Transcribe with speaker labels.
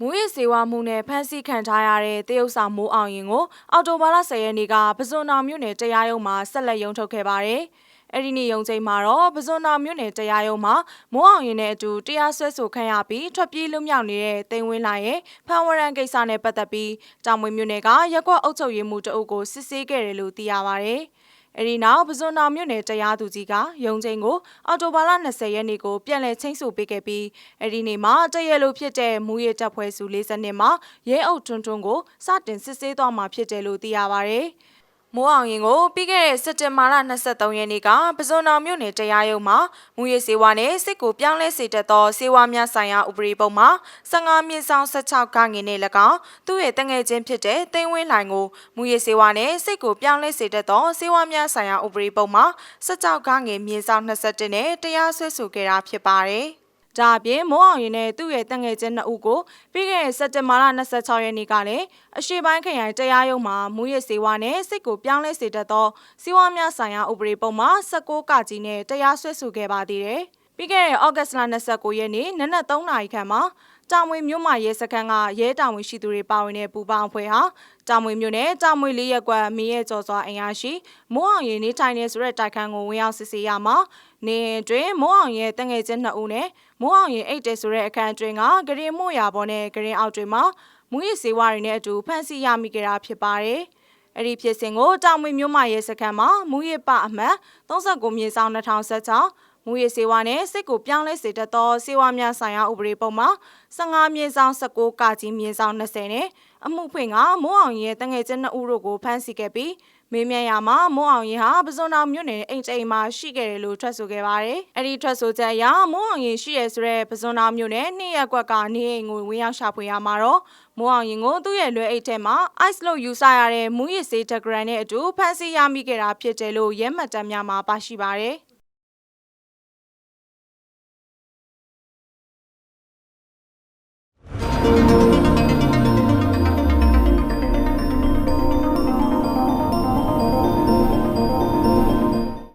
Speaker 1: မူရစ်စေဝါမှုနဲ့ဖမ်းဆီးခံထားရတဲ့တရုတ်ဆောင်မိုးအောင်ရင်ကိုအော်တိုဘာလ10ရက်နေ့ကပဇွန်နာမြို့နယ်တရားရုံးမှာဆက်လက်ရုံးထုတ်ခဲ့ပါတယ်။အဲ့ဒီနေ့ရုံးချိန်မှာတော့ပဇွန်နာမြို့နယ်တရားရုံးမှာမိုးအောင်ရင်နဲ့အတူတရားစွဲဆိုခံရပြီးထွက်ပြေးလွတ်မြောက်နေတဲ့တိန်ဝင်းလာရဲ့ဖမ်းဝရန်ကိစ္စနဲ့ပတ်သက်ပြီးတောင်မွေမြို့နယ်ကရက်ကွက်အုပ်ချုပ်ရေးမှူးတအုပ်ကိုစစ်ဆေးခဲ့တယ်လို့သိရပါတယ်။ အဲဒီနောက်ပဇွန်နာမြို့နယ်တရားသူကြီးကရုံးချိန်ကိုအော်တိုဘာလ20ရက်နေ့ကိုပြန်လည်ချင်းဆိုပေးခဲ့ပြီးအဲဒီနေ့မှာတရက်လိုဖြစ်တဲ့မူရတပ်ဖွဲ့စု40နှစ်မှာရဲအုပ်ထွန်းထွန်းကိုစတင်စစ်ဆေးသွားမှာဖြစ်တယ်လို့သိရပါဗျ။ မိုးအောင်ရင်ကိုပြီးခဲ့တဲ့စက်တင်ဘာလ23ရက်နေ့ကပဇွန်တော်မြို့နယ်တရားရုံးမှာမူရစေဝါနဲ့စစ်ကိုပြောင်းလဲစေတတ်သောစေဝါများဆိုင်ရာဥပဒေပုံမှာ15မြင့်ဆောင်16ကငင်နဲ့၎င်းသူ့ရဲ့တငယ်ချင်းဖြစ်တဲ့တိန်ဝင်းလိုင်ကိုမူရစေဝါနဲ့စစ်ကိုပြောင်းလဲစေတတ်သောစေဝါများဆိုင်ရာဥပဒေပုံမှာ16ကငင်မြင့်ဆောင်21နဲ့တရားစွဲဆိုခဲ့တာဖြစ်ပါတယ်။ ဒါအပြင်မိုးအောင်ရင်နဲ့သူ့ရဲ့တငယ်ချင်းနှစ်ဦးကိုပြီးခဲ့တဲ့စက်တင်ဘာလ26ရက်နေ့ကလည်းအရှိပိုင်းခရိုင်တရားရုံးမှာမူရစ်စေဝါနဲ့စစ်ကိုပြောင်းလဲစေတတ်သောစီးပွားများဆိုင်ရာဥပဒေပုံမှာ16ကကြီးနဲ့တရားစွဲဆိုခဲ့ပါသေးတယ်။ပြီးခဲ့တဲ့ဩဂတ်စ်လ29ရက်နေ့နနက်3နာရီခန့်မှာ တာမွေမြို့မှာရဲစခန်းကရဲတာဝန်ရှိသူတွေပါဝင်တဲ့ပူပေါင်းအဖွဲ့ဟာတာမွေမြို့နယ်တာမွေလေးရက်ကွက်မင်းရဲ့ကြော်စွာအင်အားရှိမိုးအောင်ရင်နေထိုင်နေဆိုတဲ့တိုက်ခန်းကိုဝင်ရောက်စစ်ဆေးရမှာနေတွင်မိုးအောင်ရဲ့တငယ်ချင်းနှစ်ဦးနဲ့မိုးအောင်ရင်အိတ်တဲဆိုတဲ့အခန်းအတွင်းကဂရင်မို့ရာပေါ်နဲ့ဂရင်အောက်တွေမှာမူရစ်စေဝါတွေနဲ့အတူဖမ်းဆီးရမိကြတာဖြစ်ပါတယ်။အဲ့ဒီဖြစ်စဉ်ကိုတာမွေမြို့မှာရဲစခန်းမှာမူရစ်ပအမှတ်39မြေဆောင်2016 မူရစေဝါနဲ့စစ်ကိုပြောင်းလဲစေတတ်သောစေဝါများဆိုင်ရာဥပဒေပုံမှာ15မြေဆောင်19ကကြီးမြေဆောင်20နဲ့အမှုဖွင့်ကမိုးအောင်ရဲ့တငယ်ချင်းနှစ်ဦးတို့ကိုဖမ်းဆီးခဲ့ပြီးမေးမြန်းရမှာမိုးအောင်ရင်ဟာပဇွန်တော်မြို့နယ်အိမ်တိမ်မှာရှိခဲ့တယ်လို့ထွက်ဆိုခဲ့ပါတယ်။အဲ့ဒီထွက်ဆိုချက်အရမိုးအောင်ရင်ရှိရဆိုတဲ့ပဇွန်တော်မြို့နယ်နှစ်ရက်ကွက်ကနေအိမ်ကိုဝင်ရောက်ရှာဖွေရမှာတော့မိုးအောင်ရင်ကိုသူ့ရဲ့လွယ်အိတ်ထဲမှာ ice လို့ယူဆရတဲ့မူရစ်စေးတဂရန်နဲ့အတူဖမ်းဆီးရမိခဲ့တာဖြစ်တယ်လို့ရဲမှတ်တမ်းများမှာပါရှိပါတယ်။ Thank you.